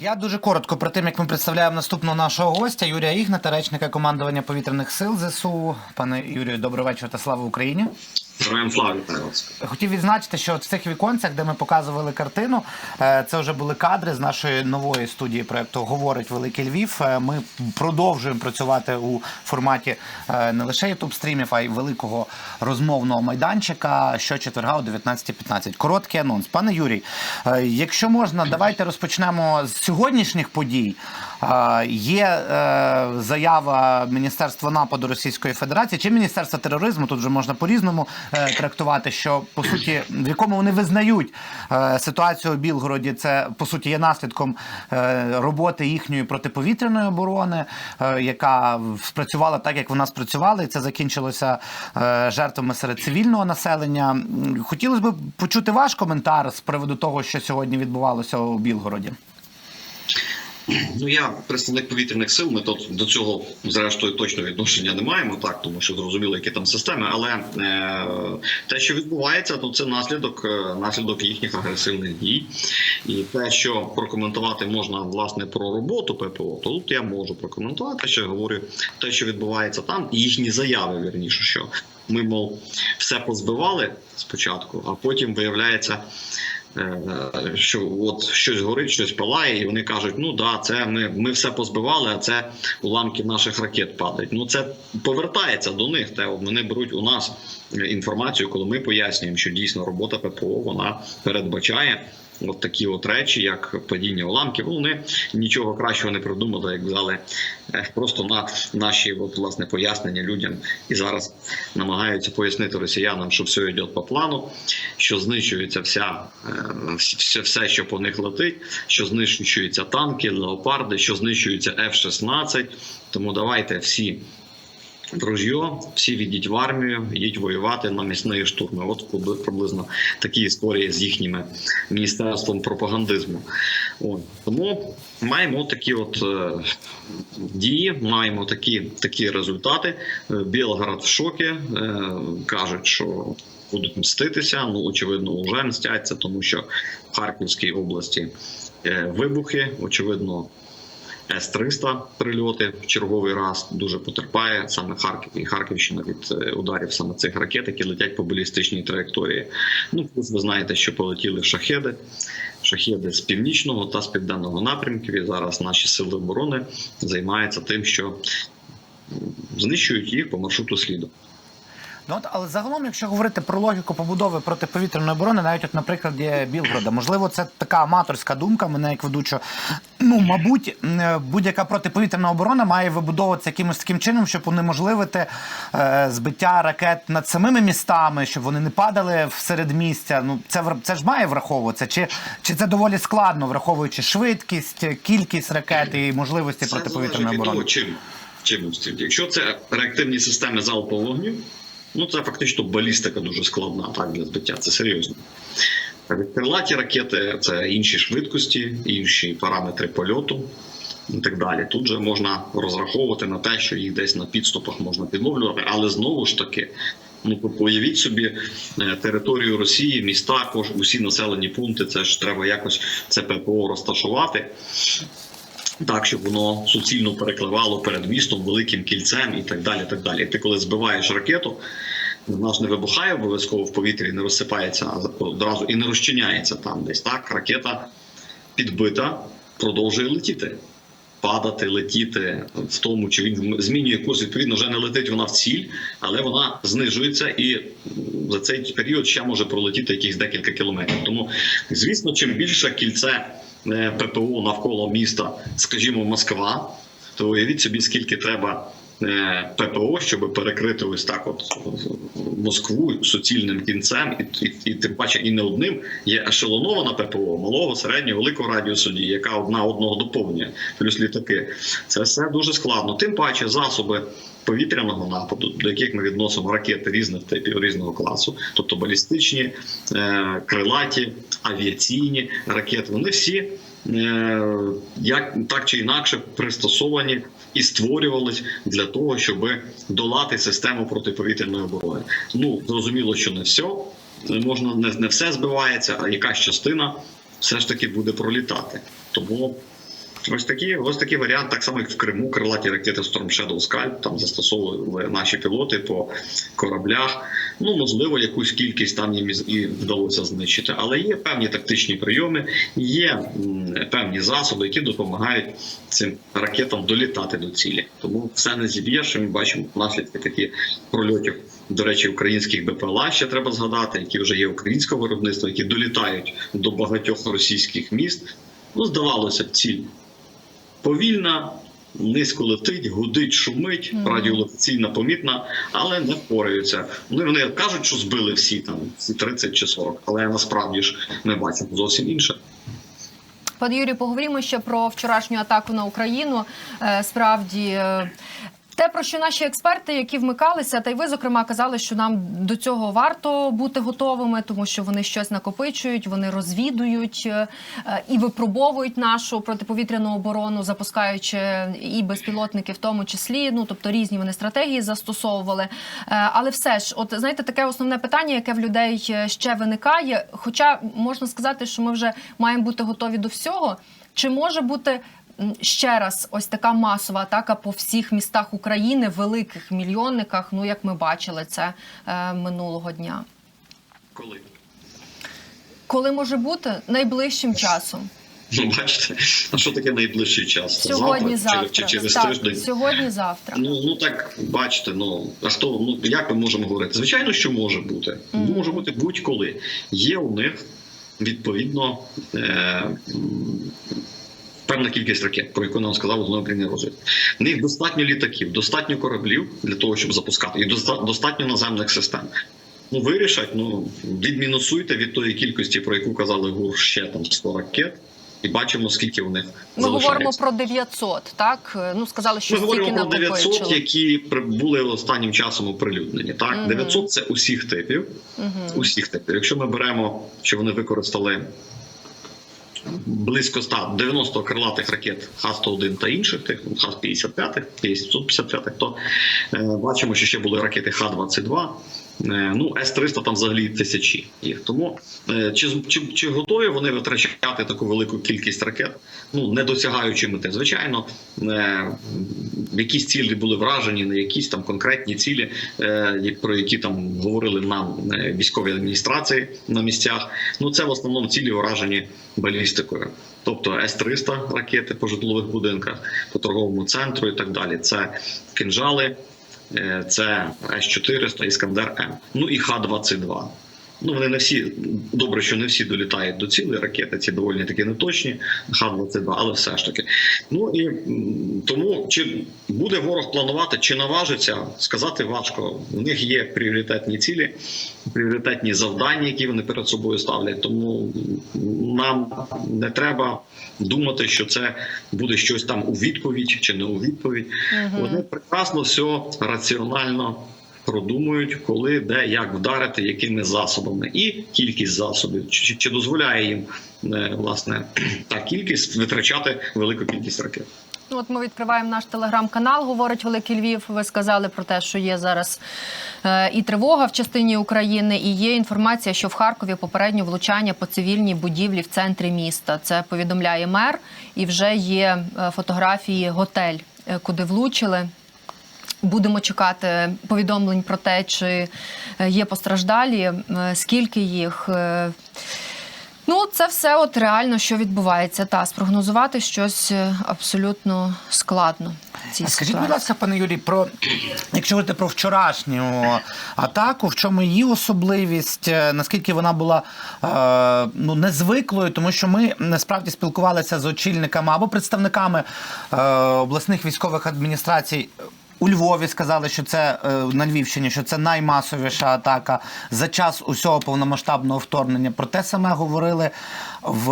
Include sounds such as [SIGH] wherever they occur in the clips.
Я дуже коротко про тим, як ми представляємо наступного нашого гостя Юрія Ігната, речника командування повітряних сил ЗСУ. Пане Юрію, добрий вечір та слава Україні. Хотів відзначити, що в цих віконцях, де ми показували картину, е, це вже були кадри з нашої нової студії проекту Говорить Великий Львів. Е, Ми продовжуємо працювати у форматі е, не лише ютуб стрімів, а й великого розмовного майданчика щочетверга о 19.15. Короткий анонс. Пане Юрій, якщо можна, давайте розпочнемо з сьогоднішніх подій. Є е, заява Міністерства нападу Російської Федерації чи Міністерства тероризму. Тут вже можна по-різному е, трактувати, що по суті в якому вони визнають е, ситуацію у Білгороді. Це по суті є наслідком роботи їхньої протиповітряної оборони, яка спрацювала так, як вона спрацювала, і це закінчилося жертвами серед цивільного населення. Хотілося б почути ваш коментар з приводу того, що сьогодні відбувалося у Білгороді. Ну я представник повітряних сил. Ми тут до цього зрештою точно відношення не маємо, так тому що зрозуміло, які там системи. Але е, те, що відбувається, то це наслідок е, наслідок їхніх агресивних дій. І те, що прокоментувати можна власне про роботу ППО, то тут я можу прокоментувати. Що я говорю, те, що відбувається там, і їхні заяви вірніше, що ми мов все позбивали спочатку, а потім виявляється. Е, Що от щось горить, щось палає, і вони кажуть: ну да, це ми, ми все позбивали, а це уламки наших ракет падають. Ну це повертається до них. Те вони беруть у нас інформацію, коли ми пояснюємо, що дійсно робота ППО вона передбачає. От такі от речі, як падіння уламків, Ну, вони нічого кращого не придумали, як взяли е, просто на наші от, власне пояснення людям і зараз намагаються пояснити росіянам, що все йде по плану, що знищується вся е, все, все, що по них летить, що знищуються танки, леопарди, що знищується F-16. Тому давайте всі в ружьо, всі відіть в армію, йдіть воювати на місні штурми. От приблизно такі історії з їхніми міністерством пропагандизму. От. Тому маємо такі от е, дії, маємо такі, такі результати. Е, Білгород в шокі е, кажуть, що. Будуть мститися, ну очевидно, вже мстяться, тому що в Харківській області е, вибухи, очевидно, С-300 прильоти в черговий раз дуже потерпає саме Харків і Харківщина від е, ударів саме цих ракет, які летять по балістичній траєкторії. Ну ви знаєте, що полетіли шахеди, шахеди з північного та з південного напрямків. І зараз наші сили оборони займаються тим, що знищують їх по маршруту сліду. Ну от, але загалом, якщо говорити про логіку побудови протиповітряної оборони, навіть от на прикладі Білгорода, можливо, це така аматорська думка. Мене як ведучого. Ну, мабуть, будь-яка протиповітряна оборона має вибудовуватися якимось таким чином, щоб унеможливити е, збиття ракет над самими містами, щоб вони не падали в середмістя. Ну це це ж має враховуватися. Чи, чи це доволі складно, враховуючи швидкість, кількість ракет і можливості Це протиповітряної оборони? чим чим. Якщо це реактивні системи залпового вогню, ну це фактично балістика дуже складна так для збиття. Це серйозно. Крилаті ракети це інші швидкості, інші параметри польоту і так далі. Тут же можна розраховувати на те, що їх десь на підступах можна підловлювати, але знову ж таки. Ну, тобто уявіть собі е, територію Росії, міста, усі населені пункти. Це ж треба якось це ППО розташувати так, щоб воно суцільно перекливало перед містом великим кільцем і так далі. так далі. Ти коли збиваєш ракету, вона ж не вибухає обов'язково в повітрі, не розсипається одразу і не розчиняється там десь. Так, ракета підбита, продовжує летіти. Падати, летіти в тому, чи він змінює курс, відповідно, вже не летить вона в ціль, але вона знижується і за цей період ще може пролетіти якихось декілька кілометрів. Тому, звісно, чим більше кільце ППО навколо міста, скажімо, Москва, то уявіть собі, скільки треба е, ППО, щоб перекрити ось так, от Москву суцільним кінцем, і, і, і тим паче і не одним є ешелонована ППО малого, середнього, великого радіусу дії, яка одна одного доповнює, плюс літаки. Це все дуже складно. Тим паче засоби. Повітряного нападу, до яких ми відносимо ракети різних типів різного класу, тобто балістичні, е, крилаті, авіаційні ракети, вони всі е, як так чи інакше пристосовані і створювались для того, щоб долати систему протиповітряної оборони. Ну зрозуміло, що не все можна не, не все збивається, а якась частина все ж таки буде пролітати. Тому Ось такі, ось такий варіант, так само як в Криму, крилаті ракети Storm Shadow Scalp, там застосовували наші пілоти по кораблях. Ну, можливо, якусь кількість там їм і- вдалося знищити. Але є певні тактичні прийоми, є певні засоби, які допомагають цим ракетам долітати до цілі. Тому все не зіб'є, що ми бачимо наслідки такі прольотів. До речі, українських БПЛА ще треба згадати, які вже є українського виробництва, які долітають до багатьох російських міст. Ну, здавалося б, ціль повільна, низько летить, гудить, шумить, Мгм. радіолокаційна помітна, але не впораються. Вони вони кажуть, що збили всі там всі 30 чи 40, але насправді ж ми бачимо зовсім інше. Пане Юрію, поговоримо ще про вчорашню атаку на Україну. Е, Справді. Те, про що наші експерти, які вмикалися, та й ви, зокрема, казали, що нам до цього варто бути готовими, тому що вони щось накопичують, вони розвідують е, і випробовують нашу протиповітряну оборону, запускаючи і безпілотники, в тому числі. Ну тобто різні вони стратегії застосовували. Е, Але все ж, от знаєте, таке основне питання, яке в людей е, ще виникає. Хоча можна сказати, що ми вже маємо бути готові до всього. Чи може бути ще раз ось така масова атака по всіх містах України, великих мільйонниках? Ну як ми бачили це е, минулого дня? Коли? Коли може бути найближчим часом? Ну, бачите, а що таке найближчий час? Сьогодні, Завтра завтра. Чи, чи через так, тиждень? Сьогодні, завтра. Ну, ну так бачите, ну а хто ну як ми можемо говорити? Звичайно, що може бути. Мгм. Може бути будь-коли. Є у них відповідно е, певна кількість ракет, про яку нам сказав головне управління розвідки. В них достатньо літаків, достатньо кораблів для того, щоб запускати, і достатньо наземних систем. Ну, вирішать, ну відмінусуйте від тої кількості, про яку казали ГУР, ще там 100 ракет, і бачимо, скільки у них Ми залишається. говоримо про 900, так? Ну сказали, що Ми говоримо про 900, накопичили. які були останнім часом оприлюднені. Так, Мгм. 900 – це усіх типів. Мгм. Усіх типів. Якщо ми беремо, що вони використали близько 190 крилатих ракет Х-101 та інших, тих Х-55, Х-155, то бачимо, що ще були ракети Х-22. Е, Ну, С-300 там взагалі тисячі їх. Тому е, чи, чи, чи готові вони витрачати таку велику кількість ракет, ну не досягаючи мети? Звичайно, е, якісь цілі були вражені, на якісь там конкретні цілі, е, про які там говорили нам е, військові адміністрації на місцях. Ну це в основному цілі вражені балістикою. Тобто С-300 ракети по житлових будинках, по торговому центру і так далі. Це кинжали, це С-400, Іскандер М. Ну і Х-22. Ну, вони не всі добре, що не всі долітають до цілої ракети, ці доволі таки неточні, Х-22, але все ж таки. Ну і тому чи буде ворог планувати, чи наважиться, сказати важко. У них є пріоритетні цілі, пріоритетні завдання, які вони перед собою ставлять. Тому нам не треба думати, що це буде щось там у відповідь чи не у відповідь. Мгм. Вони прекрасно все раціонально продумують, коли, де, як вдарити, якими засобами, і кількість засобів, чи, чи дозволяє їм е, власне [CLEARS THROAT] та кількість витрачати велику кількість ракет. Ну, От ми відкриваємо наш телеграм-канал, говорить Великий Львів. Ви сказали про те, що є зараз е, і тривога в частині України, і є інформація, що в Харкові попередньо влучання по цивільній будівлі в центрі міста. Це повідомляє мер, і вже є е, фотографії готель, куди влучили. Будемо чекати повідомлень про те, чи е, є постраждалі, е, скільки їх. Е, Ну, це все от реально, що відбувається. Та спрогнозувати щось абсолютно складно. цій А Скажіть, будь ласка, пане Юрій, про якщо говорити про вчорашню атаку, в чому її особливість, наскільки вона була е, ну незвиклою, тому що ми насправді спілкувалися з очільниками або представниками е, обласних військових адміністрацій. У Львові сказали, що це е, на Львівщині, що це наймасовіша атака за час усього повномасштабного вторгнення. Про те саме говорили в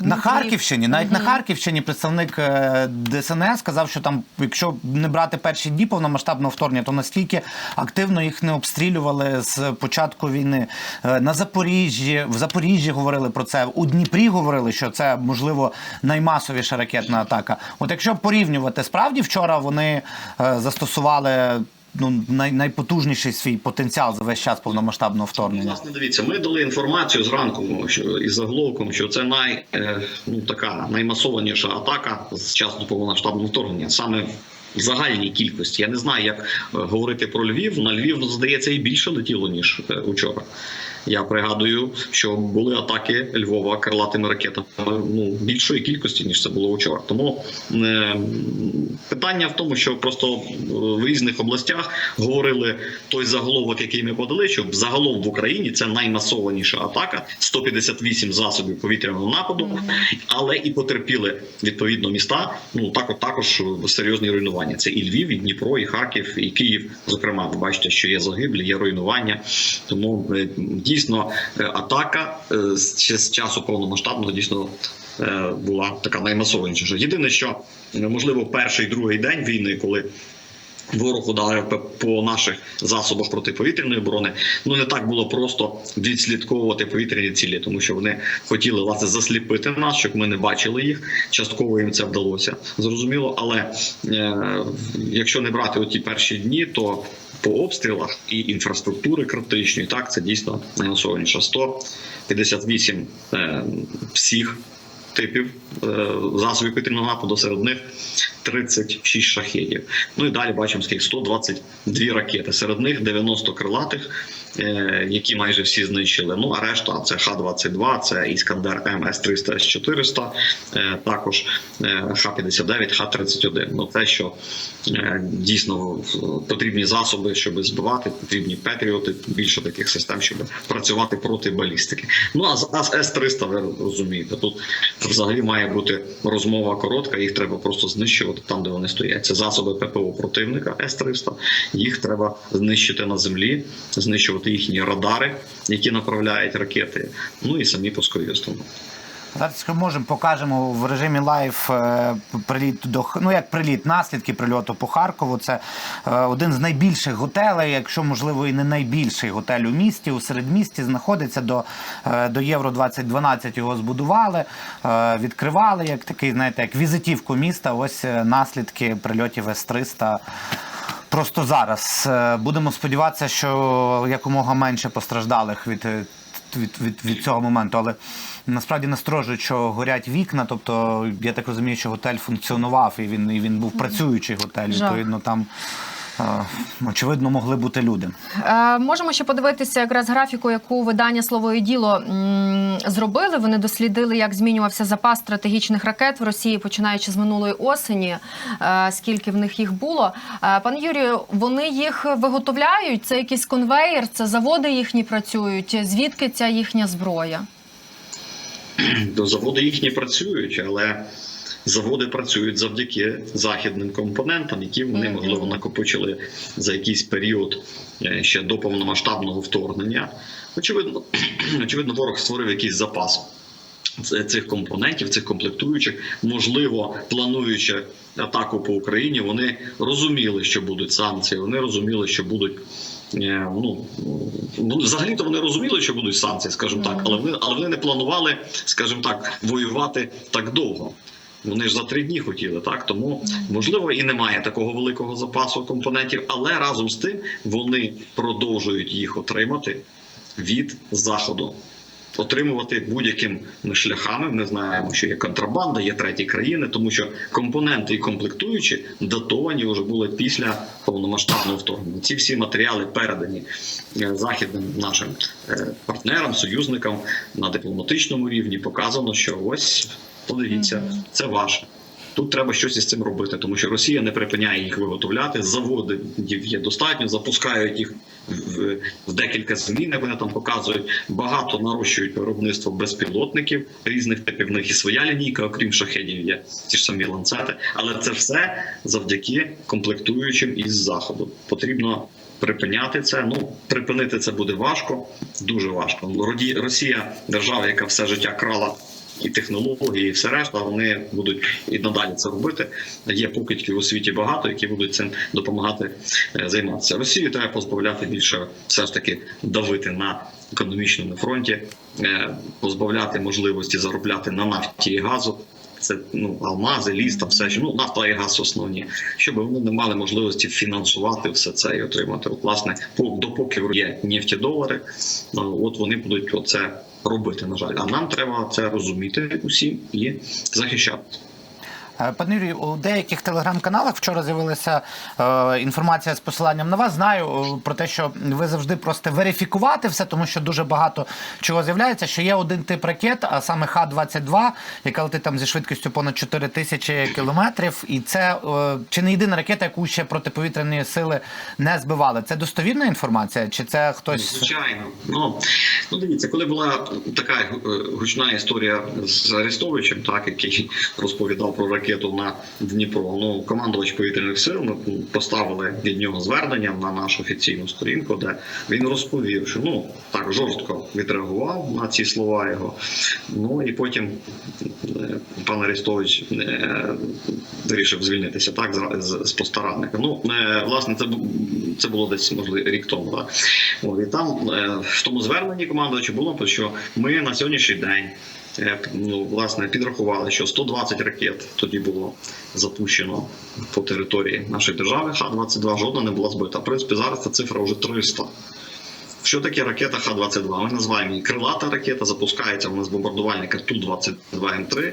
на Харківщині. Навіть на Харківщині представник е, ДСНС сказав, що там, якщо не брати перші дні повномасштабного вторгнення, то настільки активно їх не обстрілювали з початку війни. Е, На Запоріжжі в Запоріжжі говорили про це. У Дніпрі говорили, що це можливо наймасовіша ракетна атака. От якщо порівнювати, справді вчора вони е, застосували ну, най, найпотужніший свій потенціал за весь час повномасштабного вторгнення. Власне, дивіться, ми дали інформацію зранку що, із заголовком, що це най, е, ну, така наймасованіша атака з часу повномасштабного вторгнення. Саме в загальній кількості. Я не знаю, як е, говорити про Львів. На Львів, здається, і більше летіло, ніж е, учора. Я пригадую, що були атаки Львова крилатими ракетами ну, більшої кількості, ніж це було вчора. Тому е, питання в тому, що просто е, в різних областях говорили той заголовок, який ми подали, що загалом в Україні це наймасованіша атака 158 засобів повітряного нападу, але і потерпіли відповідно міста. Ну так також серйозні руйнування. Це і Львів, і Дніпро, і Харків, і Київ. Зокрема, ви бачите, що є загиблі, є руйнування. Тому е, дійсно е, атака е, ще з часу повномасштабного дійсно. е, Була така наймасованіша. Єдине, що можливо перший другий день війни, коли Ворог ударив по наших засобах протиповітряної оборони. Ну не так було просто відслідковувати повітряні цілі, тому що вони хотіли власне засліпити нас, щоб ми не бачили їх. Частково їм це вдалося, зрозуміло. Але е, якщо не брати оті перші дні, то по обстрілах і інфраструктури критичної, так це дійсно найосовніше 158 е, всіх типів е, засобів повітряного нападу, серед них 36 шахедів. Ну і далі бачимо скільки 122 ракети. Серед них 90 крилатих, е, які майже всі знищили. Ну а решта це Х-22, це Іскандер М С-300, С-400, е, також е, Х-59, Х-31. Ну те, що дійсно потрібні засоби, щоб збивати, потрібні патріоти, більше таких систем, щоб працювати проти балістики. Ну а з С-300, ви розумієте, тут взагалі має бути розмова коротка, їх треба просто знищувати там, де вони стоять. Це засоби ППО противника С-300. Їх треба знищити на землі, знищувати їхні радари, які направляють ракети. Ну і самі пускові установки. Зараз, можемо, покажемо в режимі лайв е, приліт до ну як приліт, наслідки прильоту по Харкову. Це е, один з найбільших готелей, якщо можливо і не найбільший готель у місті, у середмісті знаходиться до, е, до Євро 2012 Його збудували, відкривали як такий, знаєте, як візитівку міста. Ось наслідки прильотів С-300. Просто зараз будемо сподіватися, що якомога менше постраждалих від, від, від, від цього моменту. Але насправді настрожує, що горять вікна. Тобто, я так розумію, що готель функціонував і він, і він був працюючий готель. Відповідно, там очевидно могли бути люди. Е, можемо ще подивитися якраз графіку, яку видання Слово і діло зробили. Вони дослідили, як змінювався запас стратегічних ракет в Росії, починаючи з минулої осені. е, скільки в них їх було. Е, пане Юрію, вони їх виготовляють. Це якийсь конвейер, це заводи їхні працюють. Звідки ця їхня зброя? До заводи їхні працюють, але заводи працюють завдяки західним компонентам, які вони можливо накопичили за якийсь період е, ще до повномасштабного вторгнення. Очевидно, [CLEARS THROAT] очевидно, ворог створив якийсь запас. Цих компонентів, цих комплектуючих, можливо, плануючи атаку по Україні, вони розуміли, що будуть санкції. Вони розуміли, що будуть е, ну ну, взагалі-то вони розуміли, що будуть санкції, скажімо так, але вони але вони не планували, скажімо так, воювати так довго. Вони ж за три дні хотіли, так тому можливо і немає такого великого запасу компонентів, але разом з тим вони продовжують їх отримати від заходу. Отримувати будь-якими шляхами. Ми знаємо, що є контрабанда, є треті країни, тому що компоненти і комплектуючі датовані вже були після повномасштабного вторгнення. Ці всі матеріали передані е, західним нашим е, партнерам, союзникам на дипломатичному рівні. Показано, що ось подивіться, це ваше. Тут треба щось із цим робити, тому що Росія не припиняє їх виготовляти. Заводів є достатньо, запускають їх в, в декілька змін, як вони там показують. Багато нарощують виробництво безпілотників різних типів. В них і своя лінійка, окрім шахедів, є ті ж самі ланцети. Але це все завдяки комплектуючим із заходу. Потрібно припиняти це. Ну припинити це буде важко, дуже важко. Росія держава, яка все життя крала і технології, і все решта, вони будуть і надалі це робити. Є покидьків у світі багато, які будуть цим допомагати е, займатися. Росію треба позбавляти більше, все ж таки давити на економічному фронті, е, позбавляти можливості заробляти на нафті і газу. це ну алмази, ліс, там все що ну нафта і газ основні, щоб вони не мали можливості фінансувати все це і отримати. От, власне, по- допоки є нефтідолари, ну, от вони будуть оце робити. На жаль, а нам треба це розуміти усім і захищати. Пане Юрію, у деяких телеграм-каналах вчора з'явилася е, інформація з посиланням на вас. Знаю е, про те, що ви завжди просите верифікувати все, тому що дуже багато чого з'являється. Що є один тип ракет, а саме Х-22, яка летить там зі швидкістю понад 4 тисячі кілометрів. І це е, чи не єдина ракета, яку ще протиповітряні сили не збивали. Це достовірна інформація? Чи це хтось Звичайно, ну ну дивіться, коли була така е, гучна історія з Арестовичем, так який розповідав про ракету на Дніпро. Ну командувач повітряних сил ми поставили від нього звернення на нашу офіційну сторінку, де він розповів, що ну так жорстко відреагував на ці слова його. Ну і потім е, пан Арестович е, вирішив звільнитися так з, постарадника. Ну е, власне, це це було десь можливо рік тому. Так? От, і там в тому зверненні командувача було що ми на сьогоднішній день. Е, Ну, власне, підрахували, що 120 ракет тоді було запущено по території нашої держави. Х-22 жодна не була збита. В принципі, зараз ця цифра вже 300. Що таке ракета Х-22? Ми називаємо її крилата ракета, запускається вона з бомбардувальника Ту-22М3,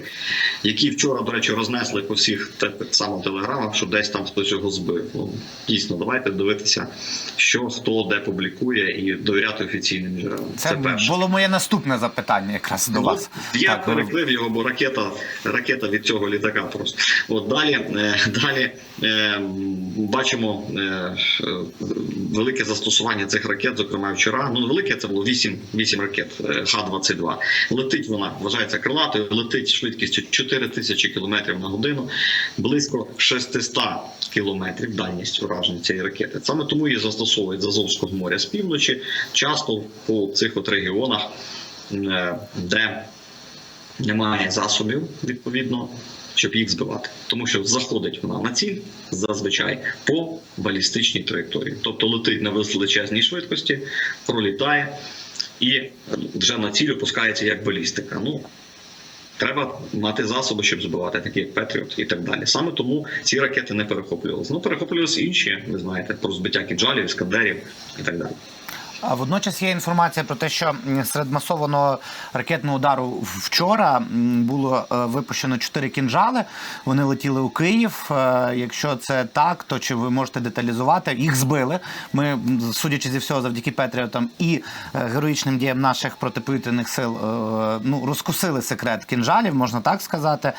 які вчора, до речі, рознесли по всіх само телеграмах, що десь там хтось його збив. Ну, дійсно, давайте дивитися, що хто де публікує, і довіряти офіційним джерелам. Це, це перше. було моє наступне запитання якраз до Ну, вас? Я переклив його, бо ракета, ракета від цього літака просто. От далі, е, далі е, бачимо е, велике застосування цих ракет, зокрема вчора. Ну, велике це було 8, 8 ракет е, Х-22. Летить вона, вважається крилатою, летить швидкістю 4 тисячі кілометрів на годину, близько 600 кілометрів дальність ураження цієї ракети. Саме тому її застосовують з Азовського моря з півночі, часто по цих от регіонах, е, де немає засобів відповідно, щоб їх збивати, тому що заходить вона на ціль зазвичай по балістичній траєкторії, тобто летить на величезній швидкості, пролітає і вже на ціль опускається як балістика. Ну треба мати засоби, щоб збивати, такі як Петріот і так далі. Саме тому ці ракети не перехоплювалися. Ну перехоплювалися інші, ви знаєте, про збиття кіджалів, іскандерів і так далі. А водночас є інформація про те, що серед масованого ракетного удару вчора було е, випущено чотири кінжали. Вони летіли у Київ. Е, Якщо це так, то чи ви можете деталізувати? Їх збили. Ми, судячи зі всього, завдяки Петріотам і е, героїчним діям наших протиповітряних сил, ну розкусили секрет кінжалів, можна так сказати.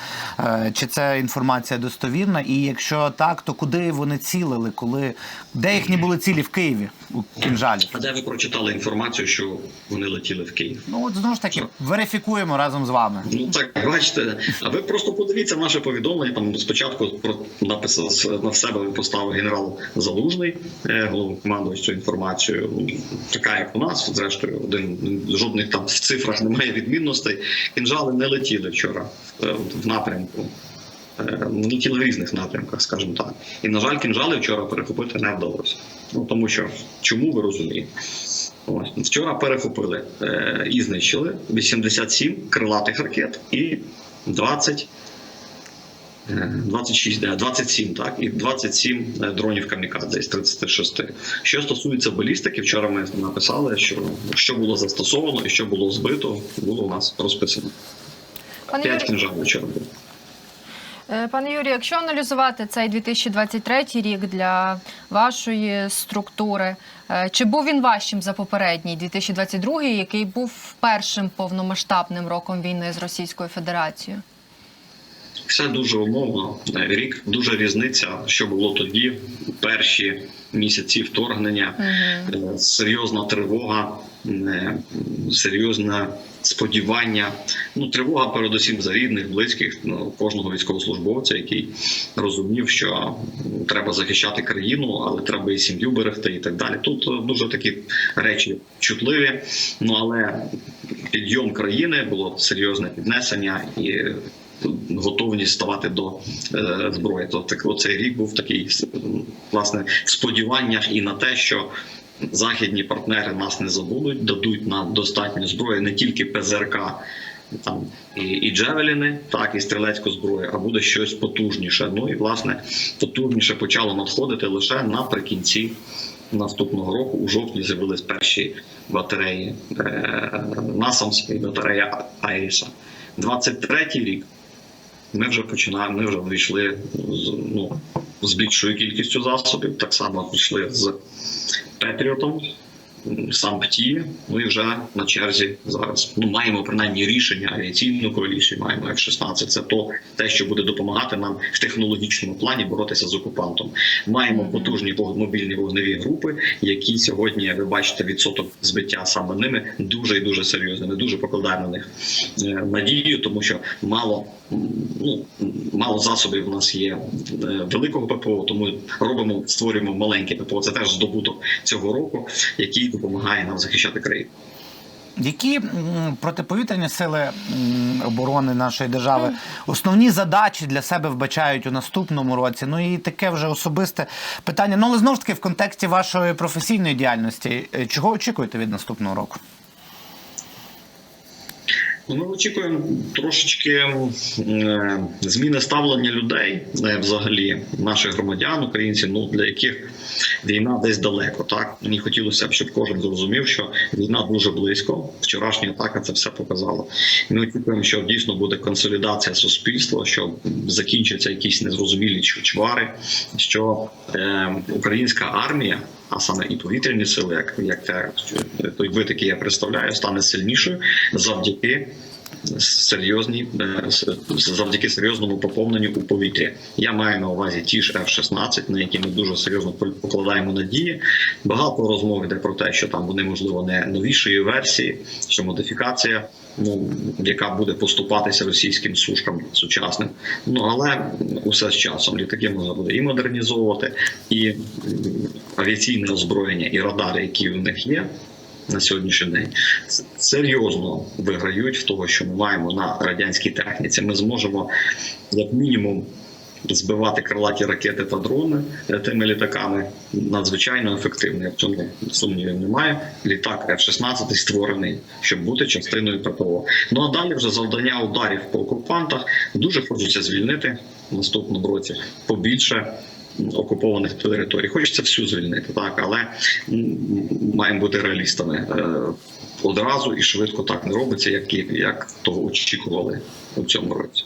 Чи це інформація достовірна? І якщо так, то куди вони цілили? Коли де їхні були цілі в Києві кінжалів? А де ви прочитали інформацію, що вони летіли в Київ? Ну от знову ж таки верифікуємо разом з вами. Ну так бачите, а ви просто подивіться наше повідомлення. Там спочатку про написав на себе поставив генерал Залужний, е, головнокомандувач цю інформацію. Ну, Така як у нас, зрештою, один жодних там в цифрах немає відмінностей. Кінжали не летіли вчора е, в напрямку. Е, Летіли в різних напрямках, скажімо так. І, на жаль, кінжали вчора перехопити не вдалося. Ну тому що чому ви розумієте? Ось вчора перехопили е, і знищили 87 крилатих ракет і 20 е, 26, 27, так, і 27 е, дронів камікадзе з 36. Що стосується балістики, вчора ми написали, що що було застосовано і що було збито, було у нас розписано. П'ять кінжалів вчора було. Е, Пане Юрію, якщо аналізувати цей 2023 рік для вашої структури, е, чи був він важчим за попередній 2022, який був першим повномасштабним роком війни з Російською Федерацією? Все дуже умовно. Е, Рік дуже різниця, що було тоді, перші місяці вторгнення, е, серйозна тривога, е, серйозне сподівання. Ну, тривога, передусім, за рідних, близьких, ну, кожного військовослужбовця, який розумів, що треба захищати країну, але треба і сім'ю берегти, і так далі. Тут дуже такі речі чутливі. Ну але підйом країни було серйозне піднесення і готовність ставати до е, зброї. То так оцей рік був такий власне в сподіваннях і на те, що західні партнери нас не забудуть, дадуть нам достатньо зброї, не тільки ПЗРК. там і, і джевеліни, так і стрілецьку зброю, а буде щось потужніше. Ну і власне потужніше почало надходити лише наприкінці наступного року. У жовтні з'явились перші батареї е, Насамс і батарея Айріса. 23-й рік. Ми вже починаємо, ми вже вийшли з ну з більшою кількістю засобів. Так само вийшли з Петріотом, сам ПТІ, ну і вже на черзі зараз. Ну маємо принаймні рішення авіаційної коаліції, маємо F-16. Це то те, що буде допомагати нам в технологічному плані боротися з окупантом. Маємо потужні мобільні вогневі групи, які сьогодні ви бачите відсоток збиття саме ними дуже і дуже серйозний. Ми дуже покладаємо на них е, надію, тому що мало ну мало засобів у нас є е, великого ППО, тому робимо створюємо маленьке ППО. Це теж здобуток цього року, який допомагає нам захищати країну. Які протиповітряні сили оборони нашої держави основні задачі для себе вбачають у наступному році? Ну і таке вже особисте питання. Ну але знову ж таки в контексті вашої професійної діяльності. Е, Чого очікуєте від наступного року? Ну, Ми очікуємо трошечки е, зміни ставлення людей е, взагалі, наших громадян, українців, ну для яких війна десь далеко. Так мені хотілося б, щоб кожен зрозумів, що війна дуже близько. Вчорашня атака це все показала. Ми очікуємо, що дійсно буде консолідація суспільства, що закінчаться якісь незрозумілі чвари, що е, українська армія. А саме і повітряні сили, як, як те, той вид, я представляю, стане сильнішою завдяки серйозні е, завдяки серйозному поповненню у повітрі. Я маю на увазі ті ж F-16, на які ми дуже серйозно покладаємо надії. Багато розмов йде про те, що там вони можливо не новішої версії, що модифікація. Ну, яка буде поступатися російським сушкам сучасним, ну але усе з часом літаки можна буде і модернізовувати, і авіаційне озброєння, і радари, які в них є, на сьогоднішній день серйозно виграють в того, що ми маємо на радянській техніці. Ми зможемо як мінімум. Збивати крилаті ракети та дрони е, тими літаками надзвичайно ефективно. В цьому сумнівів немає. Літак F-16 створений, щоб бути частиною ППО. Ну а далі вже завдання ударів по окупантах дуже хочеться звільнити в наступному році побільше окупованих територій. Хочеться всю звільнити, так але маємо бути реалістами. Е, Одразу і швидко так не робиться, як, як того очікували у цьому році.